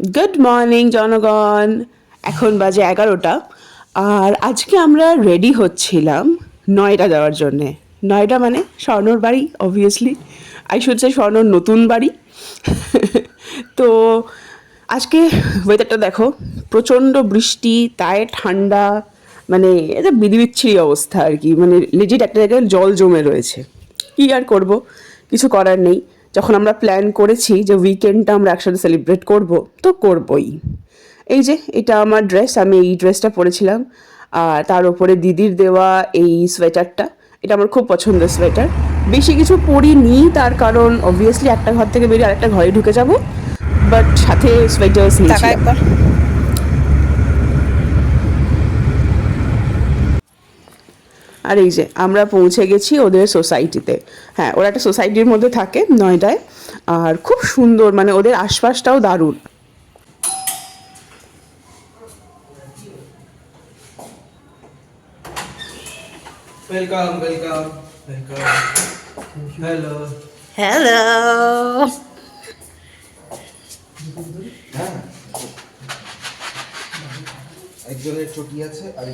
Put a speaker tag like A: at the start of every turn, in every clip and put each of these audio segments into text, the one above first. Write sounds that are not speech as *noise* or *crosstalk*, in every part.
A: Good morning জনগণ এখন বাজে এগারোটা। আর আজকে আমরা রেডি হচ্ছিলাম নয়ডা যাওয়ার জন্যে। নয়ডা মানে স্বর্ণর বাড়ি অবভিয়াসলি আই সে স্বর্ণর নতুন বাড়ি। তো আজকে ওয়েদারটা দেখো, প্রচণ্ড বৃষ্টি, তাই ঠান্ডা মানে এটা বিধিবিচ্ছিরি অবস্থা আর কি। মানে লেজিট একটা জায়গায় জল জমে রয়েছে। কী আর করব? কিছু করার নেই। যখন আমরা প্ল্যান করেছি যে উইকেন্ডটা আমরা একসাথে সেলিব্রেট করব তো করবই। এই যে এটা আমার ড্রেস আমি এই ড্রেসটা পরেছিলাম। আর তার উপরে দিদির দেওয়া এই সোয়েটারটা এটা আমার খুব পছন্দের সোয়েটার বেশি কিছু পরিনি তার কারণ অবভিয়াসলি একটা ঘর থেকে বেরিয়ে আরেকটা ঘরে ঢুকে যাব। বাট সাথে সোয়েটার্স নিয়েছি আর এই যে আমরা পৌঁছে গেছি ওদের সোসাইটিতে হ্যাঁ ওরা একটা সোসাইটির মধ্যে থাকে নয়ডায় আর খুব সুন্দর মানে ওদের আশপাশটাও দারুণ।
B: Welcome welcome welcome hello
C: hello
B: একজনের ছুটি আছে আর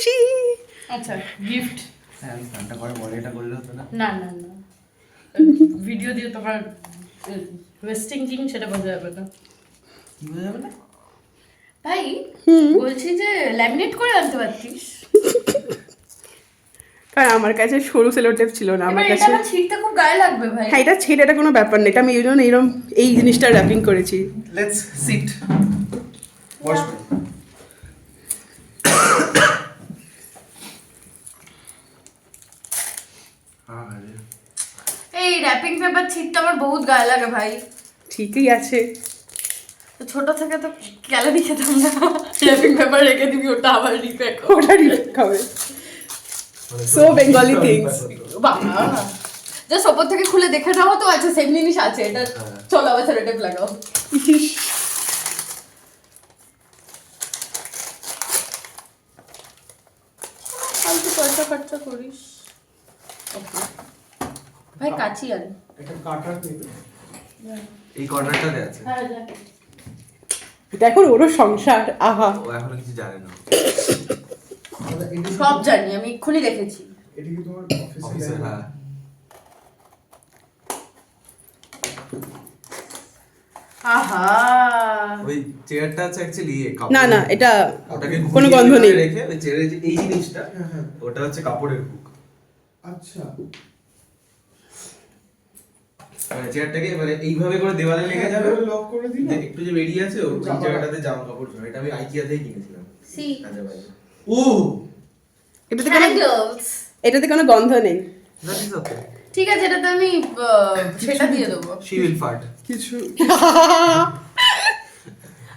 A: এসে
C: আচ্ছা গিফট
B: হ্যাঁ স্নানটা করে বলে এটা করলে হতো না?
C: না না না। ভিডিও দিয়ে তোমার ওয়েস্টিং কিং সেটা বোঝা যাবে না।
B: কি হয়ে যাবে না?
C: তাই বলছি যে ল্যামিনেট করে আনতে পারতিস?
A: কারণ আমার কাছে সরু সেলো টেপ ছিল না আমার কাছে
C: না ছিঁড়তে খুব গায়ে লাগবে ভাই।
A: হ্যাঁ এটা ছেড়ে এটা কোনো ব্যাপার নেই এটা আমি এই জন্য এইরকম এই জিনিসটা র্যাপিং করেছি।
B: লেটস সিট বসবে আরে
C: এই র্যাপিং পেপার ছিঁড়তে আমার বহুত গায়ে লাগে ভাই।
A: ঠিকই আছে।
C: তো ছোট থেকে তো ক্যালারি খেতাম না। র্যাপিং পেপার রেখে দিবি ওটা আবার রিপ্যাক
A: ওটা রিপিট হবে। সো বেঙ্গলি থিংস
C: বাবা জাস্ট ওপর থেকে খুলে দেখে নাও তো আচ্ছা সেম জিনিস আছে এটা চলো আবার সেলোটেপ লাগাও। ফালতু পয়সা খরচা করিস. ভাই কাচি আন।
B: এই কর্নারটাতে আছে।
C: হ্যাঁ দেখো
A: ওরও সংসার আহা।
B: ও এখনও কিছু জানে না।
C: সব জানি আমি এক্ষুনি দেখেছি।
D: এটা কি তোমার
B: অফিসে হ্যাঁ।
C: আহা।
B: ওই চেয়ারটা আছে অ্যাকচুয়ালি
A: না না এটা
B: ওটাকে
A: কোনো গন্ধ নেই।
B: রেখে ওই চেয়ারের যে এই জিনিসটা
D: হ্যাঁ, হ্যাঁ।
B: ওটা হচ্ছে কাপড়ের হুক
D: আচ্ছা।
B: মানে চেয়ারটাকে মানে এইভাবে করে দেওয়ালে লেগে যাবে।
D: লক করে দিল
B: একটু যে বেরিয়ে আছে ওই জায়গাটাতে জামা কাপড় ঝরে এটা আমি আইকিয়াতেই কিনেছিলাম।
C: সি
B: ও!
A: এটাতে কোনো এটাতে কোনো গন্ধ নেই।
B: দ্যাট ইজ ওকে
C: ঠিক আছে এটাতে আমি আহ, সেটা দিয়ে দেবো।
B: শি উইল ফার্ট
D: কিছু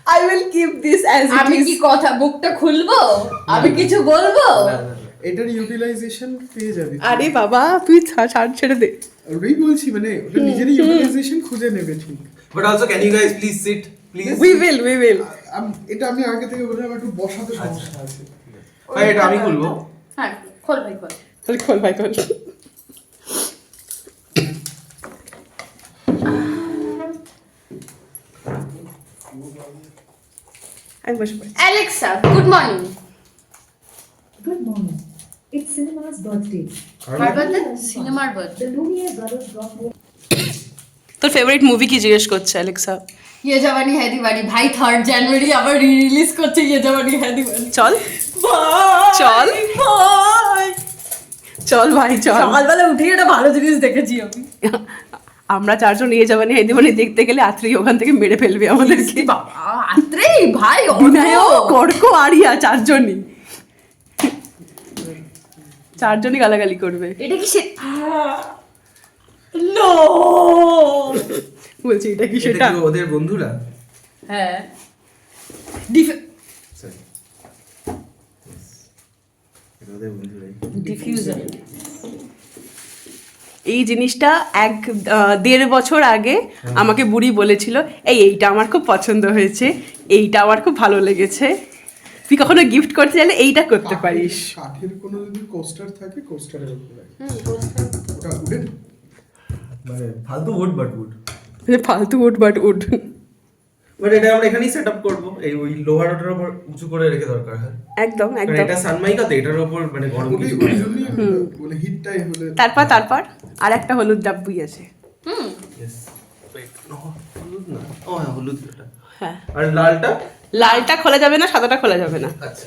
A: I will keep this as it
C: আমি কি কথা মুখটা খুলবো? আমি কিছু বলব?
B: না না।
D: এটার ইউটিলাইজেশন পেয়ে যাবে
A: আরে বাবা তুই ছাড় ছেড়ে দে।
D: ওটাই বলছি মানে ওটা নিজেরই ইউটিলাইজেশন খুঁজে নেবে ঠিক।
B: But also can you guys please sit
A: please we will we
D: will এটা আমি আগে থেকে বলে আমার একটু বসাতে সমস্যা আছে।
B: ভাই এটা আমি খুলবো।
C: হ্যাঁ খোল ভাই খোল।
A: তাহলে খোল ভাই খোল। আমি বসে পড়ি
C: Alexa good morning
E: Good morning. It's Cinema's birthday.
C: কার বার্থডে সিনেমার birthday
E: The Lumiere brothers brought more
A: তোর ফেভারিট মুভি কি জিজ্ঞেস করছে অ্যালেক্সা
C: ইয়ে জাবানি হ্যাঁ দিওয়ানি। ভাই থার্ড জানুয়ারি আবার রিলিজ করছে ইয়ে জাবানি হ্যাঁ দিওয়ানি।
A: চল। চল।
C: ভাই।
A: চল ভাই চল।
C: সকালবেলা উঠে একটা ভালো জিনিস দেখেছি আমি।
A: আমরা চারজন নিয়ে যাবানি হেদিমানি দেখতে গেলে আত্রি ওখান থেকে মেরে ফেলবে আমাদেরকে।
C: বাবা আত্রে ভাই অর্ক।
A: কর্ক আরিয়া চারজনই। চারজনই গালাগালি করবে।
C: এটা কি নো
A: বলছি এটা কি
B: এটা
A: সেটা?
B: কি ওদের বন্ধুরা?
C: হ্যাঁ। ডিফিউজার
A: এই জিনিসটা এক আহ, দেড় বছর আগে আমাকে বুড়ি বলেছিল এই এইটা আমার খুব পছন্দ হয়েছে এইটা আমার খুব ভালো লেগেছে। তুই কখনো গিফট করতে চাইলে এইটা করতে পারিস।
D: কাঠের কোনো যদি কোস্টার থাকে কোস্টারের উপরে। ওটা উডেন
B: মানে ফালতু উড বাট উড মানে
A: ফালতু উড বাট উড
B: বাট এটা আমরা এখানেই সেট আপ করব। এই ওই লোহার ওটার উপর উঁচু করে রেখে দরকার হয়?
A: একদম একদম।
B: এটা সানমাইকা তো এটার উপর মানে গরম কিছু
D: জন্যই বলে হিটটাই হলে
A: তারপর তারপর? আর একটা হলুদ ডাব্বুই আছে।
C: হুম।
B: No, হলুদ না। ও হ্যাঁ হলুদ এটা
A: হ্যাঁ।
B: আর লালটা?
A: লালটা খোলা যাবে না সাদাটা খোলা যাবে না।
B: আচ্ছা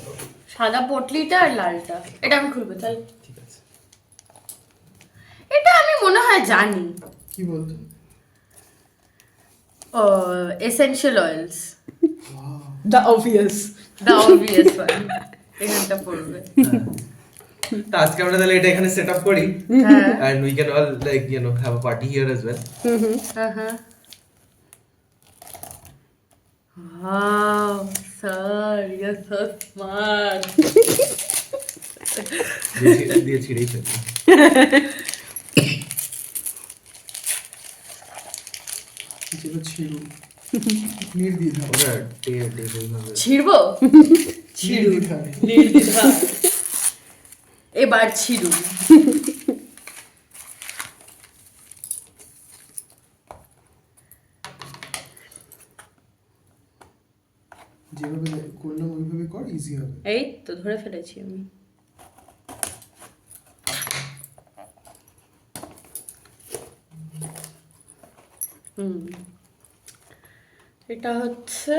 C: সাদা পটলিটা আর লালটা এটা আমি খুলবো তাই
B: ঠিক আছে।
C: এটা আমি মনে হয় জানি।
D: কি বলতো?
C: Essential oils
A: the obvious
C: the obvious one এখানটা পড়বে।
B: তো আজকে আমরা তাহলে এটা এখানে সেট আপ করি
C: হ্যাঁ।
B: And we can all like you know have a party here as well
C: হ্যাঁ হ্যাঁ। Wow, sir, you're so smart.
B: দিয়ে ছিঁড়েই ফেলব
D: যেটা ছিল নির্দ্বিধা
B: ওটা টে- টে- এইভাবে।
C: ছিড়বো
D: নির্দ্বিধায়
C: নির্দ্বিধায়। এবার ছিড়ু
D: যেভাবে দে- করলাম ওইভাবে কর ইজি হবে
C: এই তো ধরে ফেলেছি আমি। হুম। এটা হচ্ছে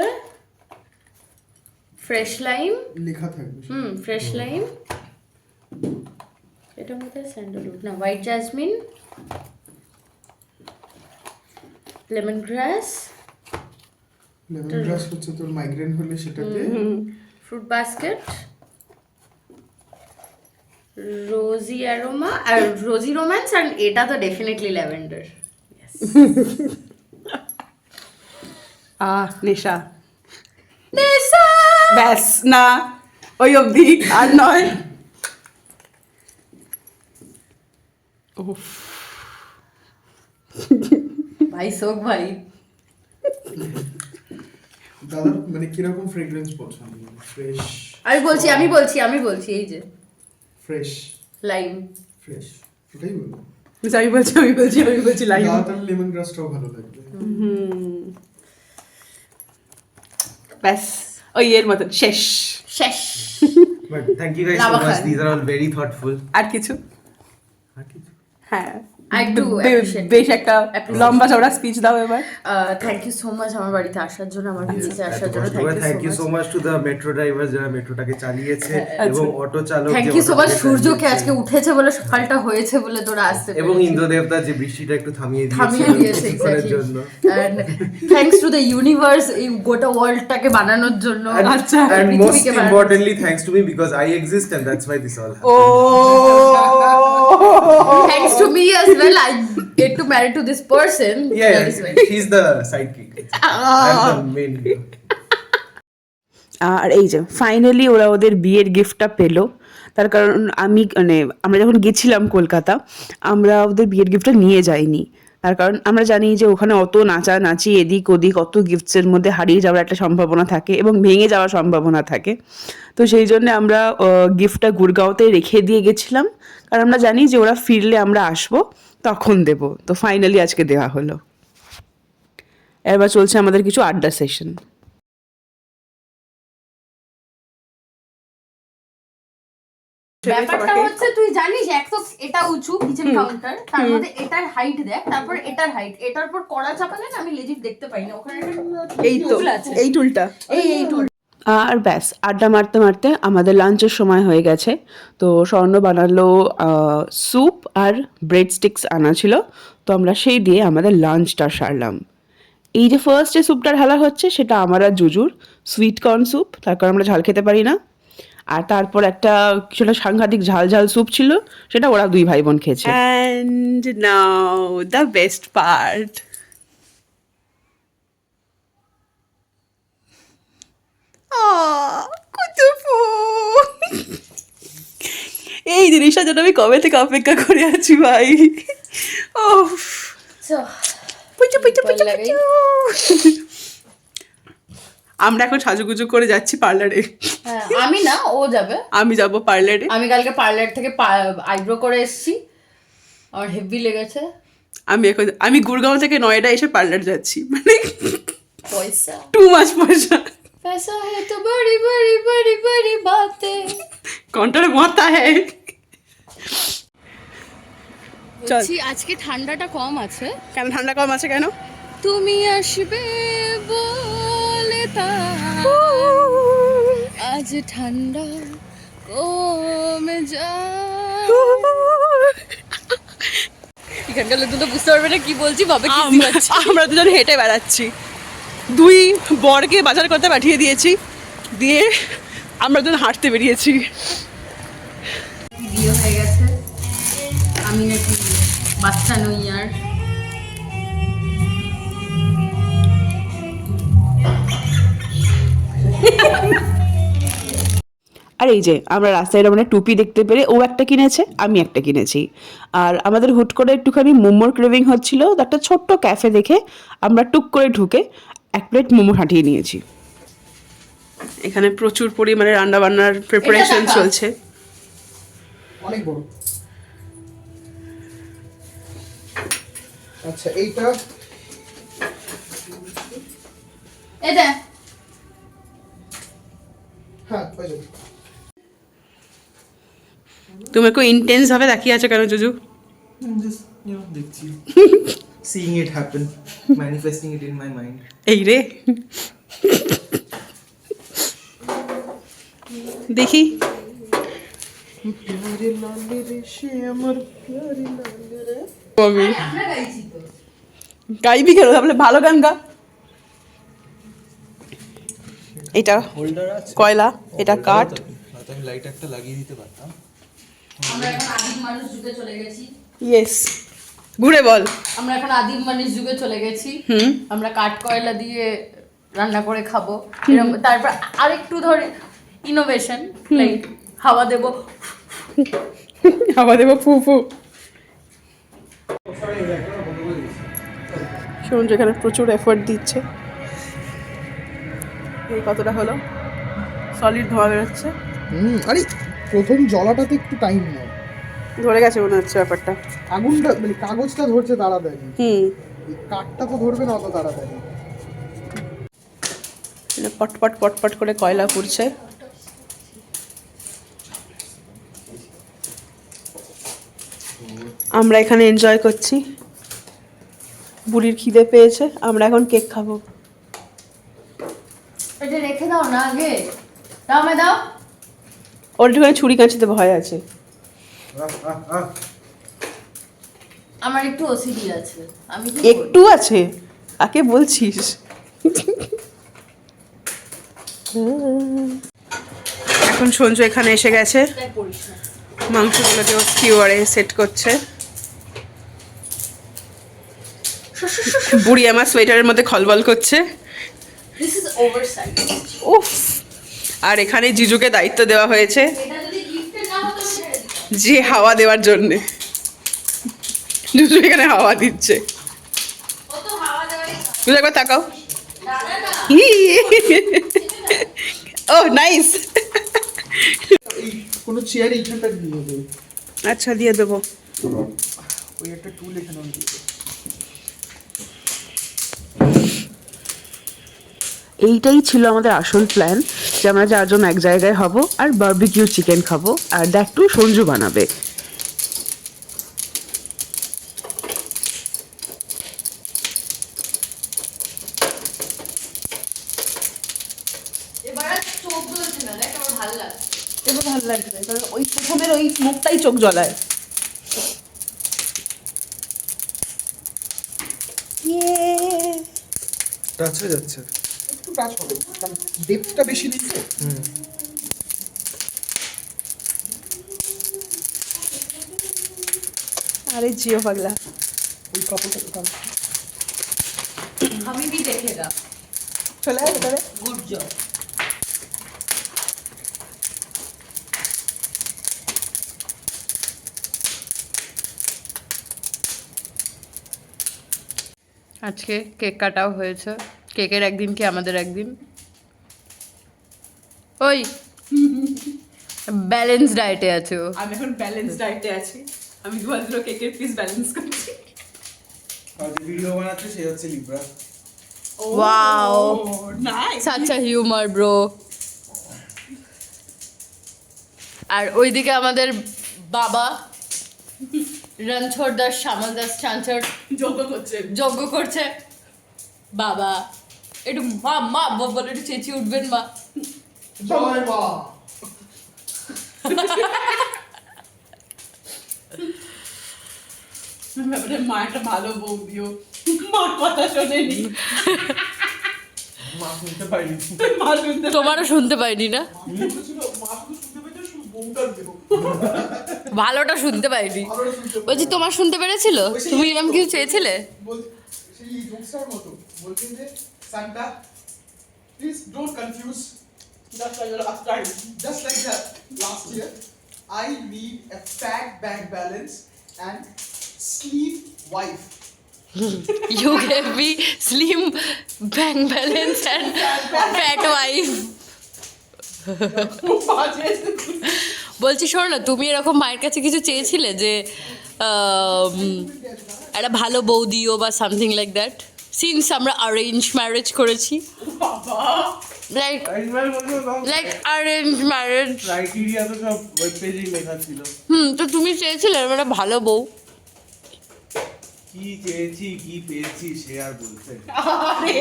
C: ফ্রেশ লাইম
D: লেখা থাকবে
C: হুম ফ্রেশ লাইম এটা মধ্যে স্যান্ডেলউড না white jasmine lemon grass
D: lemon grass হচ্ছে তোর মাইগ্রেন হলে সেটাকে
C: ফ্রুট বাস্কেট রোজি অ্যারোমা আর রোজি রোম্যান্স আর এটা তো ডেফিনেটলি ল্যাভেন্ডার
A: আহ নেশা ব্যাস না ওই অবধি আর নয়. উফ,
C: ভাই শোক ভাই
D: দাদার মানে কীরকম ফ্রেগ্রেন্স পছন্দ? ফ্রেশ
C: আমি বলছি আমি বলছি আমি বলছি এই যে।
D: ফ্রেশ
C: লাইম
D: ফ্রেশ ওটাই বলব
A: আমি বলছি আমি বলছি আমি বলছি
D: লাইম তাহলে লেমন গ্রাসটাও ভালো লাগবে।
A: ব্যাস। ওই এর মতন শেষ।
C: শেষ।
B: But thank you guys so
C: lava
B: much.
C: খান।
B: These are all very thoughtful.
A: আর কিছু?
B: আর কিছু?
A: হ্যাঁ। বেশ একটা লম্বা চওড়া স্পিচ দাও এবার।
C: থ্যাংক ইউ সো মাচ আমার বাড়িতে আসার জন্য আমার আসার জন্য
B: thank you
C: so
B: much to the metro driver যারা মেট্রোটাকে চালিয়েছে
C: হ্যাঁ, *laughs*
B: এবং অটো চালক
C: থ্যাংক
B: যে
C: ইউ সো মাচ সূর্যকে আজকে উঠেছে বলে সকালটা হয়েছে বলে তোরা আসতে
B: এবং ইন্দ্রদেবতা যে বৃষ্টিটা একটু থামিয়ে
C: থামিয়ে দিয়েছে
B: জন্য।
C: And thanks to the universe এই গোটা ওয়ার্ল্ডটাকে বানানোর জন্য।
A: আচ্ছা,
B: and most
C: পৃথিবীকে বানানো-
B: importantly, thanks to me because I exist and that's why this
A: O
C: thanks to me as well I get to marry to this person
B: Yeah,
C: that is why.
B: she's the sidekick. I'm the main hero.
A: আর এই যে finally ওরা ওদের বিয়ের গিফটটা পেল তার কারণ আমি মানে আমরা যখন গেছিলাম কলকাতা আমরা ওদের বিয়ের গিফটটা নিয়ে যাইনি তার কারণ আমরা জানি যে ওখানে অত নাচা নাচি, এদিক ওদিক অত গিফটসের মধ্যে হারিয়ে যাওয়ার একটা সম্ভাবনা থাকে এবং ভেঙে যাওয়ার সম্ভাবনা থাকে। তো সেই জন্য আমরা গিফটটা গুড়গাঁওতে রেখে দিয়ে গেছিলাম। কারণ আমরা জানি যে ওরা ফিরলে আমরা আসব, তখন দেব। তো ফাইনালি আজকে দেওয়া হলো। এবার চলছে আমাদের কিছু আড্ডা সেশন
C: ব্যাপারটা হচ্ছে তুই জানিস এক তো এটা উঁচু কিচেন কাউন্টার তার মধ্যে এটার হাইট দেখ তারপর এটার হাইট এটার পর কড়া চাপালে না আমি লেজিট দেখতে পাই না ওখানে
A: এই তো
C: টুল আছে।
A: এই টুলটা।
C: এই এই টুল।
A: আর ব্যাস আড্ডা মারতে মারতে আমাদের লাঞ্চের সময় হয়ে গেছে। তো স্বর্ণ বানালো স্যুপ আর ব্রেড স্টিক্স আনা ছিল। তো আমরা সেই দিয়ে আমাদের লাঞ্চটা সারলাম। এই যে ফার্স্ট যে স্যুপটা ঢালা হচ্ছে সেটা আমার আর জুজুর সুইট কর্ন স্যুপ তার কারণ আমরা ঝাল খেতে পারি না। আর তারপর একটা সেটা সাংঘাতিক ঝাল ঝাল স্যুপ ছিল সেটা ওরা দুই ভাই বোন খেয়েছে and now the best part এই জিনিসটার জন্য আমি কবে থেকে অপেক্ষা করে আছি ভাই। ও পুচু পুচু পুচু। পুচু। আমরা এখন সাজুগুজু করে যাচ্ছি পার্লারে
C: হ্যাঁ, আমি না ও যাবে
A: আমি যাব পার্লারে
C: আমি কালকে পার্লার থেকে আইব্রো করে এসেছি আমার হেভি লেগেছে
A: আমি এখন আমি গুরগাঁও থেকে নয়ডা এসে পার্লার যাচ্ছি মানে
C: পয়সা
A: টু মাস পয়সা
C: पैसा है तो बड़ी बड़ी बड़ी बड़ी बातें
A: কন্টার মাথা হ্যাঁ চল
C: বলছি আজকে ঠান্ডাটা কম আছে
A: কেন ঠান্ডা কম আছে কেন
C: তুমি আসবে বলে তাই আজ ঠান্ডা কমে যায়। এখানকার লোক তো বুঝতে পারবে না কি বলছি ভাবে
A: আমরা দুজন হেঁটে বেড়াচ্ছি। দুই বরকে বাজার করতে পাঠিয়ে দিয়েছি। দিয়ে আমরা দুজন হাঁটতে বেরিয়েছি।
C: বিয়ে হয়ে গেছে। আমি নাকি বাচ্চা নই আর।
A: আর এই যে আমরা রাস্তায় মানে টুপি দেখতে পেরে ও একটা কিনেছে আমি একটা কিনেছি। আর আমাদের হুট করে একটুখানি মোমোর ক্রেভিং হচ্ছিল একটা ছোট্ট ক্যাফে দেখে আমরা টুক করে ঢুকে এক প্লেট মোমো হাঁটিয়ে নিয়েছি। এখানে প্রচুর পরিমাণে রান্না বান্নার প্রিপারেশন চলছে।
D: অনেক বড়। আচ্ছা এইটা?
C: এ দেখ
D: যাবে
A: তুমি একটু ইন্টেন্স ভাবে তাকিয়ে আছো কেন জুজু
B: দেখছি seeing it happen manifesting it in my mind
A: এই রে দেখি গাইবি কেন তাহলে ভালো গান গা এটা
B: হোল্ডার আছে?
A: কয়লা? এটা কাঠ?
B: আমি লাইট একটা লাগিয়ে দিতে পারতাম।
C: আমরা এখন আদিম মানুষ যুগে চলে গেছি।
A: ইয়েস ঘুরে বল।
C: আমরা এখন আদিম মানুষ যুগে চলে গেছি।
A: হুম।
C: আমরা কাঠ কয়লা দিয়ে রান্না করে খাব। এরকম তারপর আরেকটু ধরে ইনোভেশন লাইক হাওয়া দেবো।
A: হাওয়া দেবো ফু ফু। শোন যেখানে প্রচুর এফোর্ট দিচ্ছে। এই কতটা হলো? সলিড ধোয়া বেরোচ্ছে।
D: হুম আরে প্রথম জলাটাতে একটু টাইম নেয়।
A: ধরে গেছে মনে হচ্ছে ব্যাপারটা।
D: আগুনটা মানে কাগজটা ধরছে তাড়াতাড়ি
A: হুম।
D: কাঠটা তো ধরবে না অত তাড়াতাড়ি
A: পটপট পটপট করে কয়লা পুড়ছে। আমরা এখানে এনজয় করছি। বুড়ির খিদে পেয়েছে আমরা এখন কেক খাব।
C: দাও না আগে দাও আমায় দাও।
A: ওর একটুখানি ছুরি কাঁচিতে ভয় আছে।
C: আমার একটু ওসিডি আছে আমি কি
A: একটু আছে? কাকে বলছিস? এখন সঞ্জু এখানে এসে গেছে। মাংসগুলোকে ও স্কিওয়ারে সেট করছে। বুড়ি আমার সোয়েটারের মধ্যে খলবল করছে। উফ। আর এখানে জিজুকে দায়িত্ব দেওয়া হয়েছে।
C: এটা যদি গিফটের না হতো আমি ছেড়ে দিতাম।
A: যে হাওয়া দেওয়ার জন্যে। জিজু এখানে হাওয়া দিচ্ছে।
C: ও তো হাওয়া দেওয়াই
A: তুই একবার তাকাও। ও নাইস।
D: কোনো চেয়ার এইখানটা দিয়ে দেবে।
A: আচ্ছা দিয়ে দেবো।
D: ওই একটা টুল এখানে দিয়ে দেবে।
A: এইটাই ছিল আমাদের আসল প্ল্যান যে আমরা চারজন এক জায়গায় হব আর বার্বিকিউ চিকেন খাব আর দ্যাট টু সঞ্জু বানাবে। ওই প্রথমের ওই মুখটাই চোখ জ্বলায়
B: টাচ হয়ে যাচ্ছে।
D: টাচ হবে কারণ ডেপথটা বেশি দিচ্ছে
B: হুম
A: আরে জিও পাগলা
D: ওই কাপড়টা তো কারণ
C: আমি भी देखेगा
A: চলে আসবে তাহলে
C: गुड जॉब আজকে কেক কাটাও হয়েছে কেকের একদিন কি আমাদের একদিন? ওই ব্যালেন্স ডায়েটে আছে। ও
A: আমি এখন ব্যালেন্স ডায়েটে আছি। আমি দু হাজার কেকের পিস ব্যালেন্স করছি।
D: আর ভিডিও বানাচ্ছে সে হচ্ছে
C: Libra
A: wow
C: nice such humour bro আর ওইদিকে আমাদের বাবা রণছোড় দাস শ্যামল দাস চাঞ্চর
A: যোগ্য করছে।
C: যজ্ঞ করছে। বাবা। একটু মা মা বলে একটু চেঁচিয়ে উঠবেন মা।
D: জয় মা।
A: ব্যাপারে মা একটা ভালো বউ মার কথা শোনেনি।
B: মা শুনতে পাইনি।
A: মা শুনতে
C: তোমারও শুনতে পাইনি না? ভালোটা শুনতে পাইনি। বলছি তোমার শুনতে পেরেছিল? তুমি এরকম কিছু চেয়েছিলে?
D: সেই মতো। বলছেন যে Santa please don't confuse
A: Just like the last time.
D: just like that last year I need a fat bank balance and sleep wife
C: You gave me slim bank balance and fat wife. বলছি শোনো না তুমি এরকম মায়ের কাছে কিছু চেয়েছিলে যে একটা ভালো বউ দিও বা সামথিং লাইক দ্যাট সিন্স আমরা অ্যারেঞ্জ ম্যারেজ করেছি।
B: Like
C: like arrange marriage
B: criteria তো সব ওয়েব পেজেই লেখা ছিল।
C: হুম তো তুমি চেয়েছিলে মানে ভালো বউ।
B: কি চেয়েছি কি পেয়েছি সে আর বলতে
A: আরে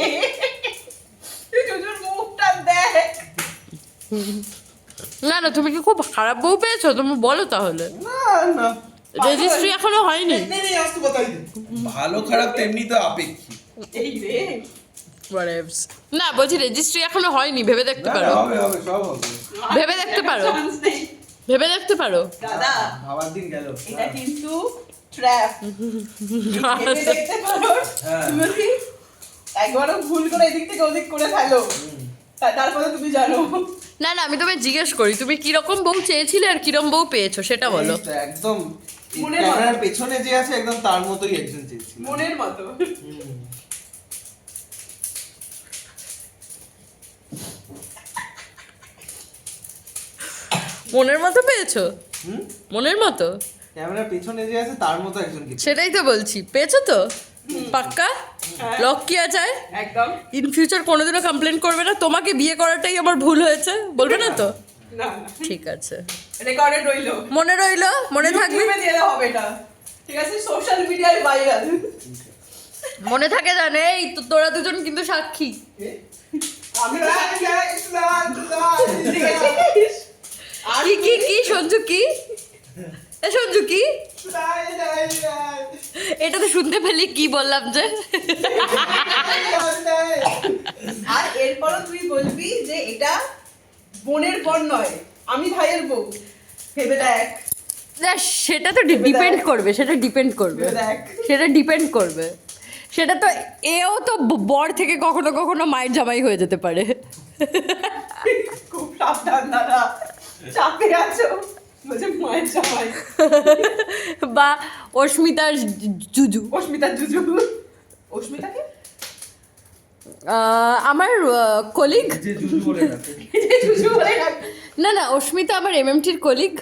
C: না না তুমি কি খুব খারাপ বউ পেয়েছ? তুমি বলো তাহলে। রেজিস্ট্রি এখনও হয়নি।
B: ভালো খারাপ তেমনি তো আপেক্ষিক।
C: না বলছি রেজিস্ট্রি এখনও হয়নি ভেবে দেখতে পারো।
B: হবে হবে সব হবে।
C: ভেবে দেখতে পারো। ভেবে দেখতে পারো।
A: দাদা
B: ভাবার দিন গেল।
A: এটা কিন্তু ট্র্যাপ ভেবে দেখতে পারো।
B: হ্যাঁ।
A: তুমি একবারও ভুল করে এদিক থেকে ওদিক করে ফেলো? তারপরে তুমি জানো।
C: না না আমি তোমায় জিজ্ঞেস করি তুমি কীরকম বউ চেয়েছিলে আর কিরম বউ পেয়েছ সেটা বলো।
B: একদম
A: মনের
B: পেছনে যে আছে একদম তার মতোই একজন চেয়েছিল
A: মনের মতো।
C: মনের মতো পেয়েছ? মনের মতো?
B: ক্যামেরার পেছনে যে আছে তার মতো একজনকে
C: সেটাই তো বলছি। পেয়েছ তো? পাক্কা?
A: হ্যাঁ।
C: লক কি আছে
A: একদম।
C: ইন ফিউচার কোনোদিনও কমপ্লেন করবে না। তোমাকে বিয়ে করাটাই আমার ভুল হয়েছে। বলবে না তো? ঠিক আছে।
A: রইল।
C: মনে রইল? মনে থাকবে?
A: হবে এটা। ঠিক আছে? সোশ্যাল মিডিয়ায় ভাইরাল
C: মনে থাকে জানে? এই তো তোরা দুজন কিন্তু সাক্ষী।
A: আমি
C: কি কি কি সঞ্জু কি? সঞ্জু কি? এটা তো শুনতে পেলি কি বললাম যে?
A: আর এরপরও তুই বলবি যে এটা বোনের পর নয় আমি ভাইয়ের বউ। ভেবে দেখ।
C: না সেটা তো ডিপেন্ড করবে সেটা ডিপেন্ড করবে।
A: দেখ।
C: সেটা ডিপেন্ড করবে। সেটা তো এও তো বর থেকে কখনো কখনো মায়ের জামাই হয়ে যেতে পারে।
A: খুব সাবধান দাদা। চাপে আছো? *laughs*
C: বা অস্মিতার জুজু।
A: অস্মিতা জুজু অস্মিতাকে
C: আমার কলিগ? না না অস্মিতা আমার এমএমটির কলিগ।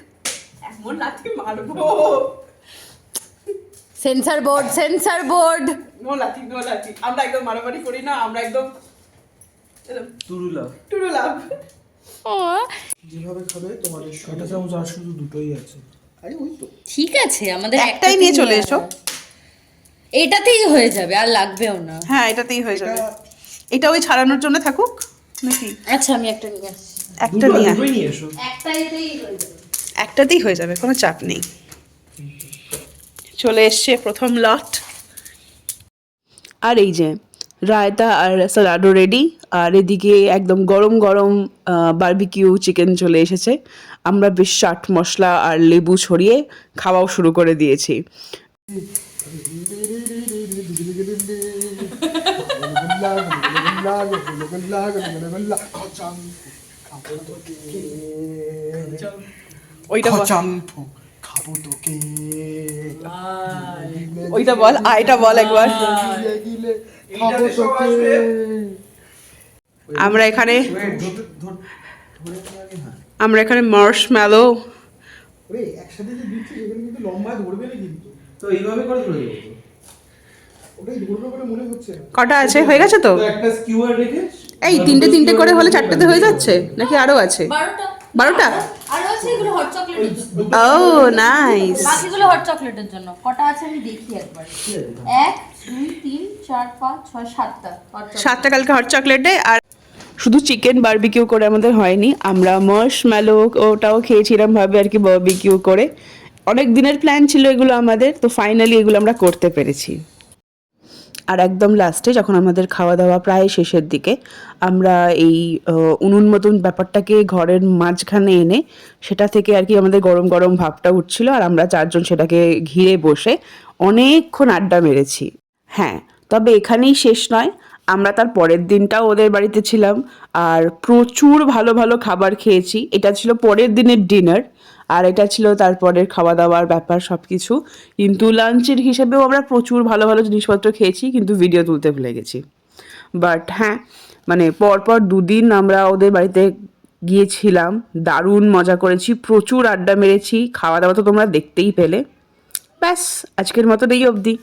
A: এমন লাথি মারবো।
C: Censor board censor board.
A: No লাথি নো লাথি আমরা একদম মারামারি করি না আমরা একদম
B: তুরুলা
A: টুরু লাভ।
D: যেভাবে খাবে তোমাদের ছটা চামচ আর শুধু দুটোই আছে। আরে ওই তো।
C: ঠিক আছে আমাদের
A: একটাই নিয়ে চলে এসো।
C: এটাতেই হয়ে যাবে আর লাগবেও না।
A: হ্যাঁ এটাতেই হয়ে যাবে। এটা ওই ছাড়ানোর জন্য থাকুক নাকি?
C: আচ্ছা আমি একটা নিয়ে
A: একটা নিয়ে।
B: এসো।
C: একটাইতেই হয়ে যাবে।
A: একটাতেই হয়ে যাবে কোনো চাপ নেই। চলে এসছে প্রথম লট আর এই যে রায়তা আর স্যালাডও রেডি আর এদিকে একদম গরম গরম বারবিকিউ চিকেন চলে এসেছে। আমরা বেশ চাট মশলা আর লেবু ছড়িয়ে খাওয়াও শুরু করে দিয়েছি। ওইটা বল।
D: খাব তোকে।
A: ওইটা বল আয়টা বল একবার। আমরা এখানে। আমরা এখানে মার্শ ম্যালো
D: ওরে একসাথে যে দিচ্ছি সেখানে কিন্তু লম্বা ধরবে না কিন্তু।
B: তো এইভাবে করে ধরে দেবো তো।
D: ও ওটাই ধরবে বলে মনে হচ্ছে না।
F: কটা আছে? হয়ে গেছে তো? এই তিনটে তিনটে করে হলে চারটেতে হয়ে যাচ্ছে। নাকি আরও আছে?
C: বারোটা।
F: বারোটা?
C: আরও আছে এগুলো হট চকলেটের জন্য।
F: ও নাইস
C: বাকিগুলো হট চকলেটের জন্য। কটা আছে আমি দেখি একবার। এক সাতটা।
F: কালকে হট চকলেটে আর শুধু চিকেন বারবিকিউ করে আমাদের হয়নি। আমরা মার্শ ম্যালো ওটাও খেয়েছিলাম ভাবে আর কি বারবিকিউ করে। অনেক দিনের প্ল্যান ছিল এগুলো আমাদের, তো ফাইনালি এগুলো আমরা করতে পেরেছি। আর একদম লাস্টে যখন আমাদের খাওয়া দাওয়া প্রায় শেষের দিকে, আমরা এই উনুন মতন ব্যাপারটাকে ঘরের মাঝখানে এনে সেটা থেকে আর কি আমাদের গরম গরম ভাবটা উঠছিল আর আমরা চারজন সেটাকে ঘিরে বসে অনেকক্ষণ আড্ডা মেরেছি। হ্যাঁ তবে এখানেই শেষ নয়। আমরা তার পরের দিনটাও ওদের বাড়িতে ছিলাম আর প্রচুর ভালো ভালো খাবার খেয়েছি। এটা ছিল পরের দিনের ডিনার আর এটা ছিল তারপরের খাওয়া দাওয়ার ব্যাপার সব কিছু কিন্তু লাঞ্চের হিসেবেও আমরা প্রচুর ভালো ভালো জিনিসপত্র খেয়েছি, কিন্তু ভিডিও তুলতে ভুলে গেছি। বাট হ্যাঁ মানে পরপর দুদিন আমরা ওদের বাড়িতে গিয়েছিলাম। দারুণ মজা করেছি, প্রচুর আড্ডা মেরেছি। খাওয়া দাওয়া তো তোমরা দেখতেই পেলে। ব্যাস, আজকের মতো এই অবধি।